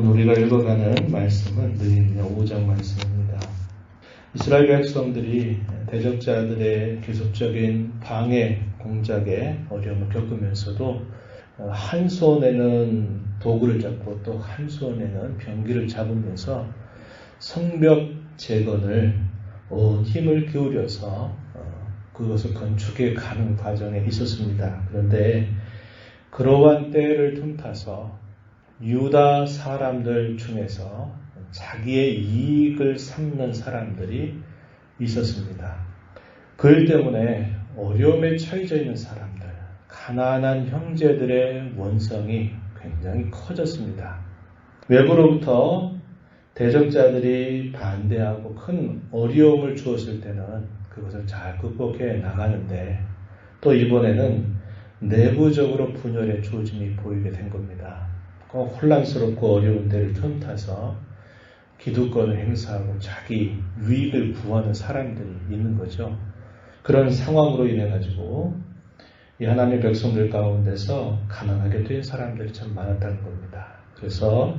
오늘 우리가 읽어가는 말씀은 느헤미야 5장 말씀입니다. 이스라엘 백성들이 대적자들의 계속적인 방해 공작에 어려움을 겪으면서도 한 손에는 도구를 잡고 또 한 손에는 병기를 잡으면서 성벽 재건을 온 힘을 기울여서 그것을 건축해 가는 과정에 있었습니다. 그런데 그러한 때를 틈타서 유다 사람들 중에서 자기의 이익을 삼는 사람들이 있었습니다. 그 때문에 어려움에 처해져 있는 사람들, 가난한 형제들의 원성이 굉장히 커졌습니다. 외부로부터 대적자들이 반대하고 큰 어려움을 주었을 때는 그것을 잘 극복해 나가는데 또 이번에는 내부적으로 분열의 조짐이 보이게 된 겁니다. 혼란스럽고 어려운 때를 틈타서 기득권을 행사하고 자기 유익을 구하는 사람들이 있는 거죠. 그런 상황으로 인해 가지고 이 하나님의 백성들 가운데서 가난하게 된 사람들이 참 많았다는 겁니다. 그래서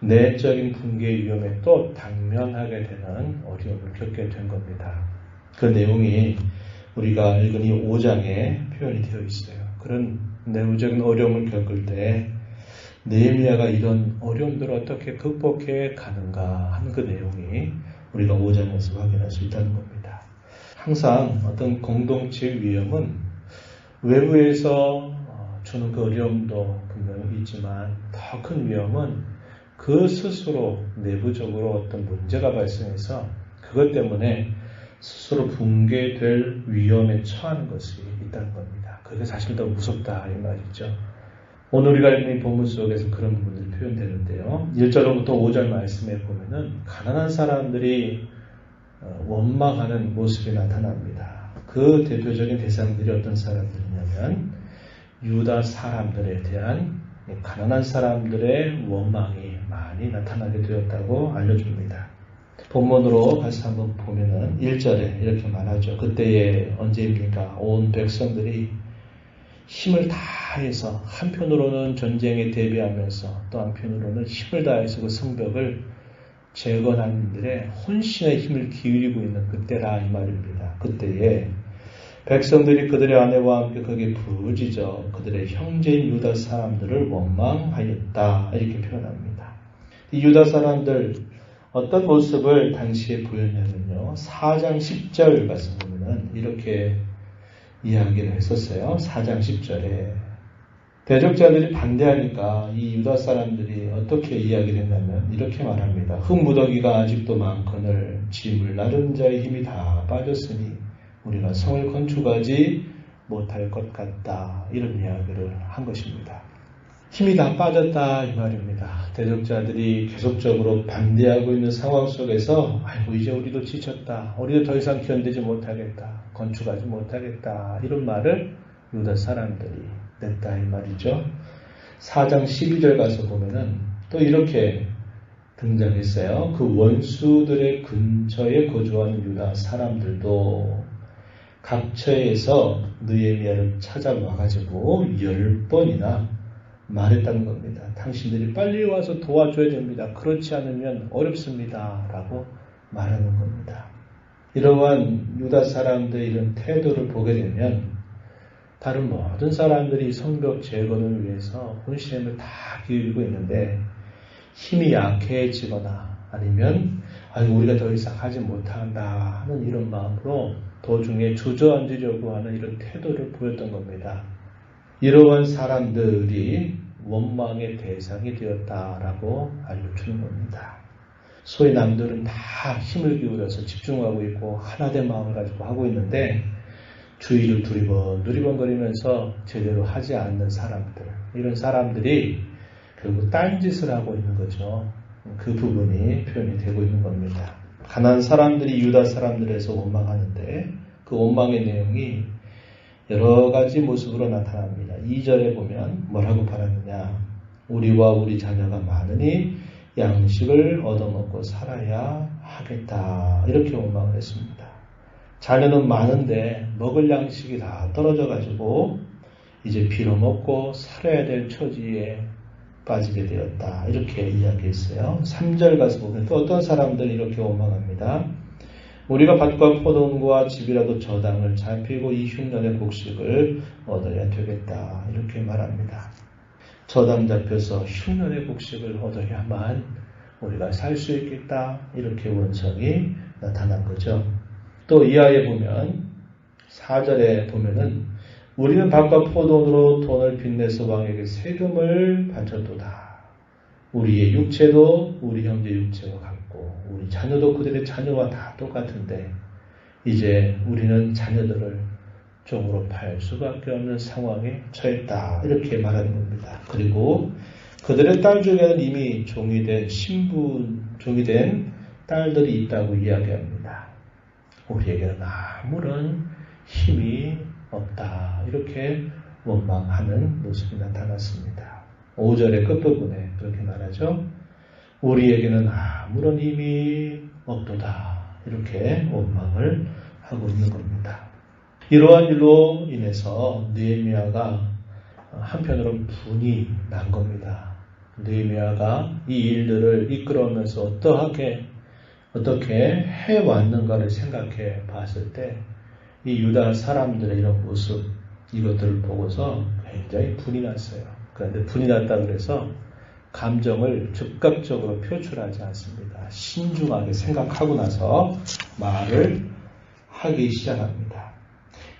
내적인 붕괴 위험에 또 당면하게 되는 어려움을 겪게 된 겁니다. 그 내용이 우리가 읽은 이 5장에 표현이 되어 있어요. 그런 내부적인 어려움을 겪을 때 네헤미야가 이런 어려움들을 어떻게 극복해 가는가 하는 그 내용이 우리가 5장에서 확인할 수 있다는 겁니다. 항상 어떤 공동체 위험은 외부에서 주는 그 어려움도 분명히 있지만 더 큰 위험은 그 스스로 내부적으로 어떤 문제가 발생해서 그것 때문에 스스로 붕괴될 위험에 처하는 것이 있다는 겁니다. 그게 사실 더 무섭다 이 말이죠. 오늘 우리가 읽는 이 본문 속에서 그런 부분들이 표현되는데요. 1절로부터 5절 말씀에 보면은 가난한 사람들이 어, 원망하는 모습이 나타납니다. 그 대표적인 대상들이 어떤 사람들이냐면 유다 사람들에 대한 가난한 사람들의 원망이 많이 나타나게 되었다고 알려줍니다. 본문으로 다시 한번 보면은 1절에 이렇게 말하죠. 그때에 언제입니까? 온 백성들이 힘을 다해서 한편으로는 전쟁에 대비하면서 또 한편으로는 힘을 다해서 그 성벽을 재건하는 일에 혼신의 힘을 기울이고 있는 그때라 이 말입니다. 그때에 백성들이 그들의 아내와 함께 거기에 부르짖어 그들의 형제인 유다 사람들을 원망하였다 이렇게 표현합니다. 이 유다 사람들 어떤 모습을 당시에 보였냐면요. 4장 10절 말씀 보면은 이렇게 이야기를 했었어요. 4장 10절에 대적자들이 반대하니까 이 유다 사람들이 어떻게 이야기를 했냐면 이렇게 말합니다. 흙무더기가 아직도 많거늘 짐을 나른 자의 힘이 다 빠졌으니 우리가 성을 건축하지 못할 것 같다. 이런 이야기를 한 것입니다. 힘이 다 빠졌다 이 말입니다. 대적자들이 계속적으로 반대하고 있는 상황 속에서 아이고 이제 우리도 지쳤다. 우리도 더 이상 견디지 못하겠다. 건축하지 못하겠다. 이런 말을 유다 사람들이 냈다 이 말이죠. 4장 12절 가서 보면은 또 이렇게 등장했어요. 그 원수들의 근처에 거주하는 유다 사람들도 각처에서 느에미아를 찾아와 가지고 열 번이나 말했다는 겁니다. 당신들이 빨리 와서 도와줘야 됩니다. 그렇지 않으면 어렵습니다. 라고 말하는 겁니다. 이러한 유다 사람들의 이런 태도를 보게 되면 다른 모든 사람들이 성벽 재건을 위해서 혼신의 힘을 다 기울이고 있는데 힘이 약해지거나 아니면 아니 우리가 더 이상 하지 못한다 하는 이런 마음으로 도중에 주저앉으려고 하는 이런 태도를 보였던 겁니다. 이러한 사람들이 원망의 대상이 되었다라고 알려주는 겁니다. 소위 남들은 다 힘을 기울여서 집중하고 있고 하나된 마음을 가지고 하고 있는데 주의를 두리번 두리번거리면서 제대로 하지 않는 사람들 이런 사람들이 결국 딴짓을 하고 있는 거죠. 그 부분이 표현이 되고 있는 겁니다. 가난 사람들이 유다 사람들에서 원망하는데 그 원망의 내용이 여러 가지 모습으로 나타납니다. 2절에 보면 뭐라고 바랐느냐? 우리와 우리 자녀가 많으니 양식을 얻어먹고 살아야 하겠다. 이렇게 원망을 했습니다. 자녀는 많은데 먹을 양식이 다 떨어져 가지고 이제 빌어먹고 살아야 될 처지에 빠지게 되었다. 이렇게 이야기했어요. 3절 가서 보면 또 어떤 사람들이 이렇게 원망합니다. 우리가 밭과 포도원과 집이라도 저당을 잡히고 이 흉년의 곡식을 얻어야 되겠다. 이렇게 말합니다. 저당 잡혀서 흉년의 곡식을 얻어야만 우리가 살 수 있겠다. 이렇게 원성이 나타난 거죠. 또 이하에 보면 4절에 보면은 우리는 밭과 포도원으로 돈을 빚내서 왕에게 세금을 바쳤도다. 우리의 육체도 우리 형제 육체와 같고 우리 자녀도 그들의 자녀와 다 똑같은데 이제 우리는 자녀들을 종으로 팔 수밖에 없는 상황에 처했다. 이렇게 말하는 겁니다. 그리고 그들의 딸 중에는 이미 종이 된 신부, 종이 된 딸들이 있다고 이야기합니다. 우리에게는 아무런 힘이 없다. 이렇게 원망하는 모습이 나타났습니다. 5절의 끝부분에 그렇게 말하죠. 우리에게는 아무런 힘이 없도다. 이렇게 원망을 하고 있는 겁니다. 이러한 일로 인해서 느헤미야가 한편으로는 분이 난 겁니다. 느헤미야가 이 일들을 이끌어오면서 어떠하게 어떻게 해왔는가를 생각해 봤을 때 이 유다 사람들의 이런 모습 이것들을 보고서 굉장히 분이 났어요. 그런데 분이 났다 그래서 감정을 즉각적으로 표출하지 않습니다. 신중하게 생각하고 나서 말을 하기 시작합니다.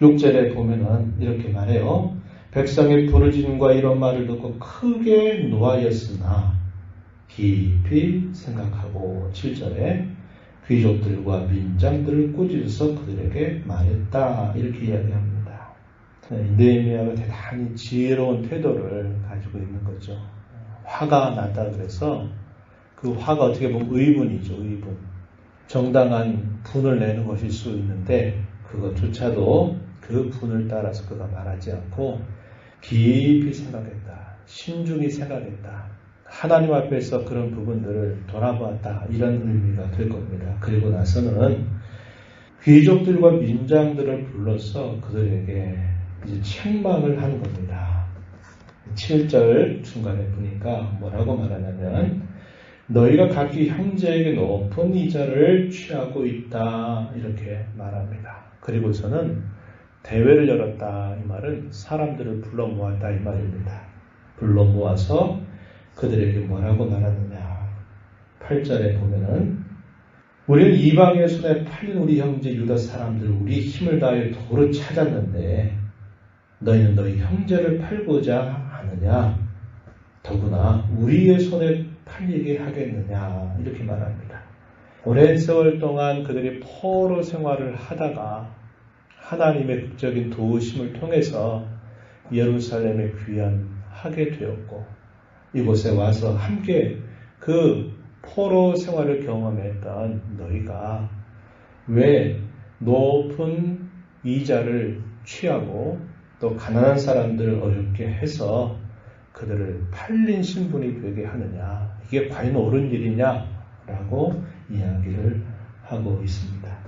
6절에 보면은 이렇게 말해요. 백성의 부르짖음과 이런 말을 듣고 크게 노하였으나 깊이 생각하고 7절에 귀족들과 민장들을 꾸짖어서 그들에게 말했다. 이렇게 이야기합니다. 느헤미야가 대단히 지혜로운 태도를 가지고 있는 거죠. 화가 났다 그래서 그 화가 어떻게 보면 의분이죠. 의분. 정당한 분을 내는 것일 수 있는데 그것조차도 그 분을 따라서 그가 말하지 않고 깊이 생각했다. 신중히 생각했다. 하나님 앞에서 그런 부분들을 돌아보았다. 이런 의미가 될 겁니다. 그리고 나서는 귀족들과 민장들을 불러서 그들에게 이제 책망을 하는 겁니다. 7절 중간에 보니까 뭐라고 말하냐면 너희가 각기 형제에게 높은 이자를 취하고 있다 이렇게 말합니다. 그리고서는 대회를 열었다 이 말은 사람들을 불러 모았다 이 말입니다. 불러 모아서 그들에게 뭐라고 말하느냐. 8절에 보면은 우리는 이방의 손에 팔린 우리 형제 유다 사람들 우리 힘을 다해 도를 찾았는데 너희는 너희 형제를 팔고자 하느냐 더구나 우리의 손에 팔리게 하겠느냐 이렇게 말합니다. 오랜 세월 동안 그들이 포로 생활을 하다가 하나님의 극적인 도우심을 통해서 예루살렘에 귀환하게 되었고 이곳에 와서 함께 그 포로 생활을 경험했던 너희가 왜 높은 이자를 취하고 또 가난한 사람들을 어렵게 해서 그들을 팔린 신분이 되게 하느냐. 이게 과연 옳은 일이냐라고 이야기를 하고 있습니다.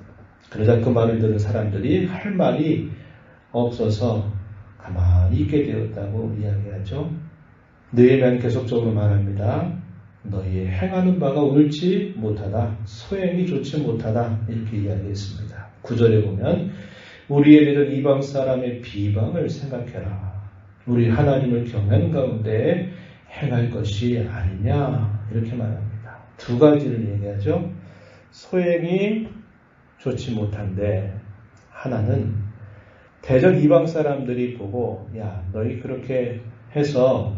그러자 그 말을 들은 사람들이 할 말이 없어서 가만히 있게 되었다고 이야기하죠. 너희에 대한 계속적으로 말합니다. 너희의 행하는 바가 옳지 못하다. 소행이 좋지 못하다. 이렇게 이야기했습니다. 구절에 보면 우리에 대한 이방 사람의 비방을 생각해라. 우리 하나님을 경한 가운데 행할 것이 아니냐. 이렇게 말합니다. 두 가지를 얘기하죠. 소행이 좋지 못한데 하나는 대적 이방 사람들이 보고 야 너희 그렇게 해서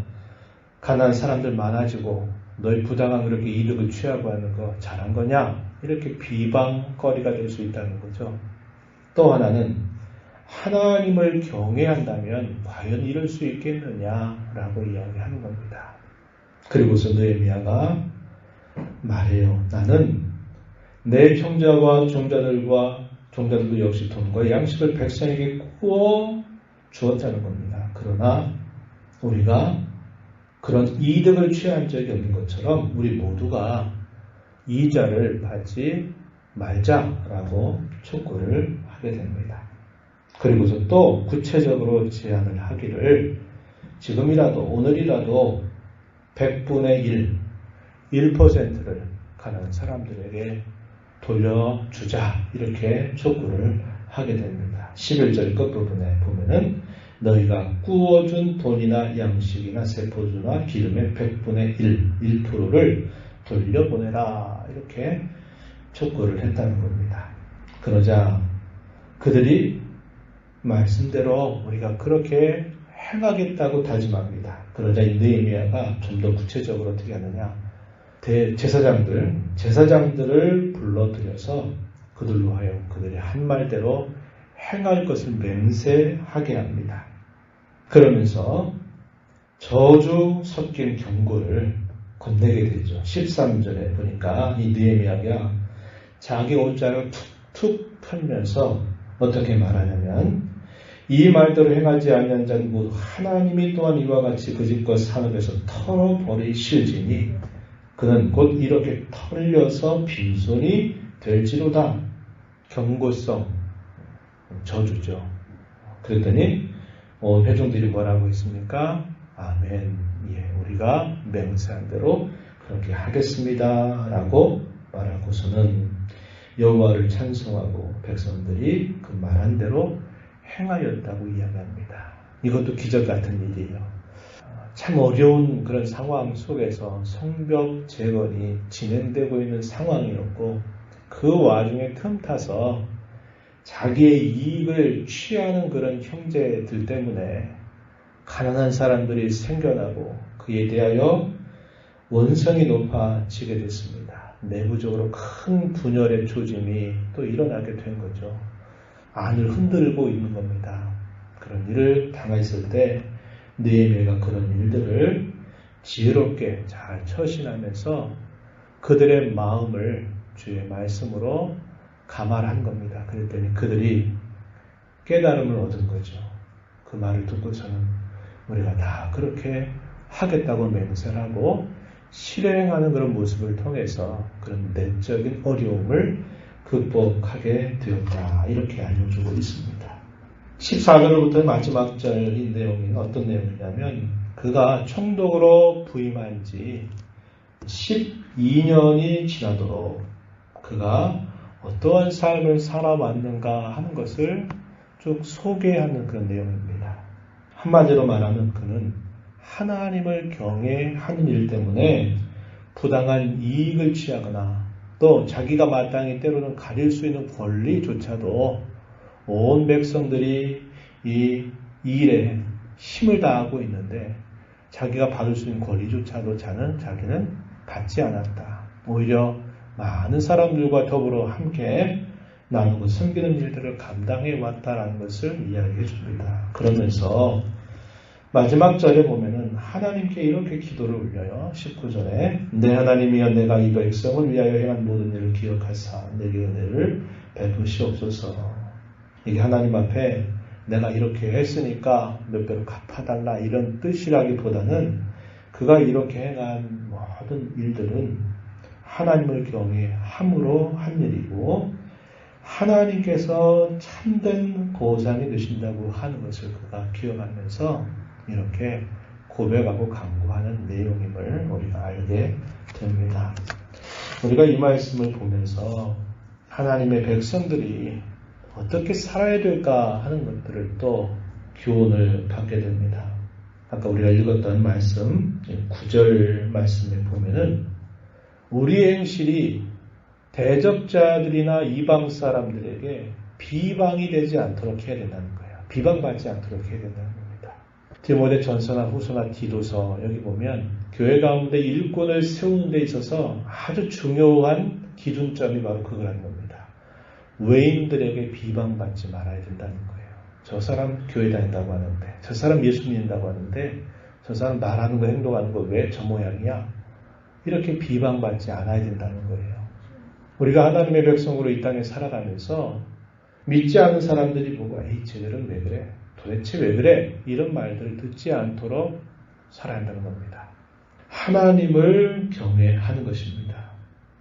가난한 사람들 많아지고 너희 부당한 그렇게 이득을 취하고 하는 거 잘한 거냐? 이렇게 비방거리가 될 수 있다는 거죠. 또 하나는 하나님을 경외한다면 과연 이럴 수 있겠느냐라고 이야기하는 겁니다. 그리고서 느헤미야가 말해요. 나는 내 형제와 종자들과 종자들도 역시 돈과 양식을 백성에게 구워 주었다는 겁니다. 그러나 우리가 그런 이득을 취한 적이 없는 것처럼 우리 모두가 이자를 받지 말자라고 촉구를 하게 됩니다. 그리고서 또 구체적으로 제안을 하기를 지금이라도 오늘이라도 100분의 1, 1%를 가난한 사람들에게 돌려주자 이렇게 촉구를 하게 됩니다. 11절 끝부분에 보면은 너희가 구워준 돈이나 양식이나 세포주나 기름의 100분의 1, 1%를 돌려보내라 이렇게 촉구를 했다는 겁니다. 그러자 그들이 말씀대로 우리가 그렇게 행하겠다고 다짐합니다. 그러자 이 느헤미야가 좀 더 구체적으로 어떻게 하느냐? 대 제사장들, 제사장들을 불러들여서 그들로 하여 그들의 한 말대로 행할 것을 맹세하게 합니다. 그러면서 저주 섞인 경고를 건네게 되죠. 13절에 보니까 이 느헤미야가 자기 옷자를 툭툭 털면서 어떻게 말하냐면 이 말대로 행하지 아니한 자는 모두 하나님이 또한 이와 같이 그 집과 산업에서 털어버리실지니 그는 곧 이렇게 털려서 빈손이 될지로다. 경고성 저주죠. 그랬더니 어, 회중들이 뭐라고 했습니까? 아멘. 예, 우리가 맹세한 대로 그렇게 하겠습니다. 라고 말하고서는 여호와를 찬송하고 백성들이 그 말한 대로 행하였다고 이야기합니다. 이것도 기적 같은 일이에요. 참 어려운 그런 상황 속에서 성벽 재건이 진행되고 있는 상황이었고 그 와중에 틈타서 자기의 이익을 취하는 그런 형제들 때문에 가난한 사람들이 생겨나고 그에 대하여 원성이 높아지게 됐습니다. 내부적으로 큰 분열의 조짐이 또 일어나게 된 거죠. 안을 흔들고 있는 겁니다. 그런 일을 당했을 때 느헤미야가 그런 일들을 지혜롭게 잘 처신하면서 그들의 마음을 주의 말씀으로 감화한 겁니다. 그랬더니 그들이 깨달음을 얻은 거죠. 그 말을 듣고서는 우리가 다 그렇게 하겠다고 맹세를 하고 실행하는 그런 모습을 통해서 그런 내적인 어려움을 극복하게 되었다. 이렇게 알려주고 있습니다. 14절부터 마지막 절인 내용이 어떤 내용이냐면 그가 총독으로 부임한 지 12년이 지나도록 그가 어떠한 삶을 살아왔는가 하는 것을 쭉 소개하는 그런 내용입니다. 한마디로 말하면 그는 하나님을 경외하는 일 때문에 부당한 이익을 취하거나 또 자기가 마땅히 때로는 가릴 수 있는 권리조차도 온 백성들이 이 일에 힘을 다하고 있는데 자기가 받을 수 있는 권리조차도 자는 자기는 받지 않았다. 오히려 많은 사람들과 더불어 함께 나누고 섬기는 일들을 감당해 왔다라는 것을 이야기해 줍니다. 그러면서 마지막 절에 보면은 하나님께 이렇게 기도를 올려요. 19절에 내 하나님이여 내가 이 백성을 위하여 행한 모든 일을 기억하사 내게 은혜를 베푸시옵소서. 이게 하나님 앞에 내가 이렇게 했으니까 몇 배로 갚아달라 이런 뜻이라기보다는 그가 이렇게 행한 모든 일들은 하나님을 경외함으로 한 일이고 하나님께서 참된 보상이 되신다고 하는 것을 그가 기억하면서 이렇게 고백하고 강구하는 내용임을 우리가 알게 됩니다. 우리가 이 말씀을 보면서 하나님의 백성들이 어떻게 살아야 될까 하는 것들을 또 교훈을 받게 됩니다. 아까 우리가 읽었던 말씀, 9절 말씀에 보면은 우리의 행실이 대적자들이나 이방 사람들에게 비방이 되지 않도록 해야 된다는 거예요. 비방받지 않도록 해야 된다는 거예요. 디모데 전서나 후서나 디도서 여기 보면 교회 가운데 일꾼을 세우는 데 있어서 아주 중요한 기준점이 바로 그거라는 겁니다. 외인들에게 비방받지 말아야 된다는 거예요. 저 사람 교회 다닌다고 하는데, 저 사람 예수 믿는다고 하는데, 저 사람 말하는 거 행동하는 거 왜 저 모양이야? 이렇게 비방받지 않아야 된다는 거예요. 우리가 하나님의 백성으로 이 땅에 살아가면서 믿지 않은 사람들이 보고, 에이, 쟤들은 왜 그래? 도대체 왜 그래? 이런 말들을 듣지 않도록 살아야 한다는 겁니다. 하나님을 경외하는 것입니다.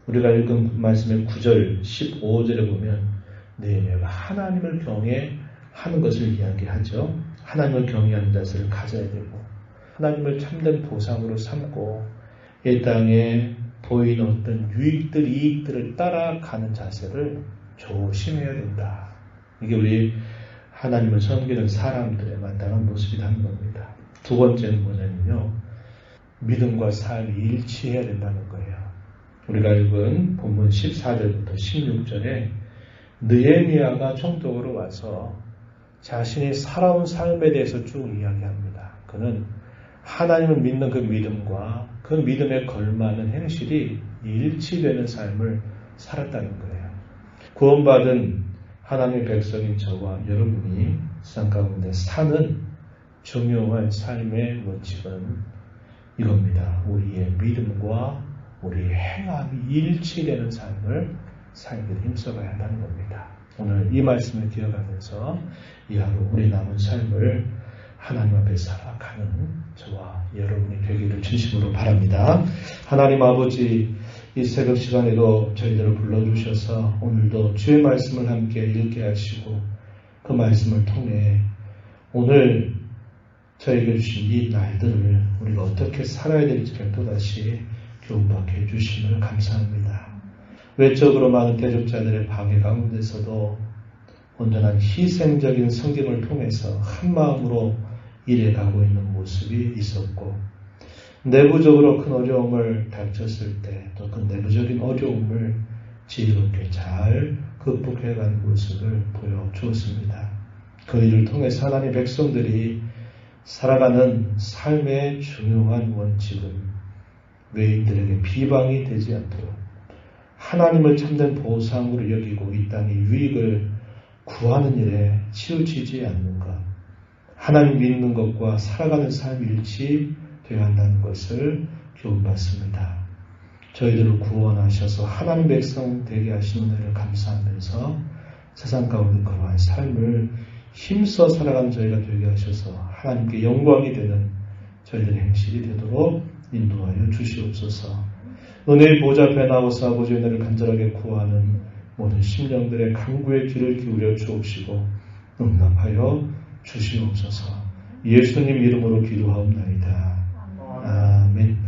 우리가 읽은 말씀의 9절, 15절에 보면 네메가 하나님을 경외하는 것을 이야기하죠. 하나님을 경외하는 자세를 가져야 되고 하나님을 참된 보상으로 삼고 이 땅에 보이는 어떤 유익들, 이익들을 따라가는 자세를 조심해야 된다. 이게 우리 하나님을 섬기는 사람들의 마땅한 모습이라는 겁니다. 두 번째는 뭐냐면요. 믿음과 삶이 일치해야 된다는 거예요. 우리가 읽은 본문 14절부터 16절에 느에미아가 총독으로 와서 자신이 살아온 삶에 대해서 쭉 이야기합니다. 그는 하나님을 믿는 그 믿음과 그 믿음에 걸맞는 행실이 일치되는 삶을 살았다는 거예요. 구원받은 하나님의 백성인 저와 여러분이 세상 가운데 사는 중요한 삶의 원칙은 이겁니다. 우리의 믿음과 우리의 행함이 일치되는 삶을 살기 힘써가야 한다는 겁니다. 오늘 이 말씀을 기억하면서 이 하루 우리 남은 삶을 하나님 앞에 살아가는 저와 여러분이 되기를 진심으로 바랍니다. 하나님 아버지 이 새벽 시간에도 저희들을 불러주셔서 오늘도 주의 말씀을 함께 읽게 하시고 그 말씀을 통해 오늘 저에게 주신 이 날들을 우리가 어떻게 살아야 될지를 또다시 교훈받게 해주심을 감사합니다. 외적으로 많은 대적자들의 방해 가운데서도 온전한 희생적인 성김을 통해서 한 마음으로 일해가고 있는 모습이 있었고 내부적으로 큰 어려움을 닥쳤을 때 또 그 내부적인 어려움을 지혜롭게 잘 극복해가는 모습을 보여주었습니다. 그 일을 통해 하나님 백성들이 살아가는 삶의 중요한 원칙은 외인들에게 비방이 되지 않도록 하나님을 참된 보상으로 여기고 이 땅의 유익을 구하는 일에 치우치지 않는 것, 하나님 믿는 것과 살아가는 삶이 일치 되어야 한다는 것을 교훈받습니다. 저희들을 구원하셔서 하나님 백성 되게 하시는 은혜를 감사하면서 세상 가운데 그러한 삶을 힘써 살아가는 저희가 되게 하셔서 하나님께 영광이 되는 저희들의 행실이 되도록 인도하여 주시옵소서. 은혜의 보좌 앞에 나와서 아버지의 은혜를 간절하게 구하는 모든 심령들의 강구의 귀를 기울여 주옵시고 응답하여 주시옵소서. 예수님 이름으로 기도하옵나이다. 아멘.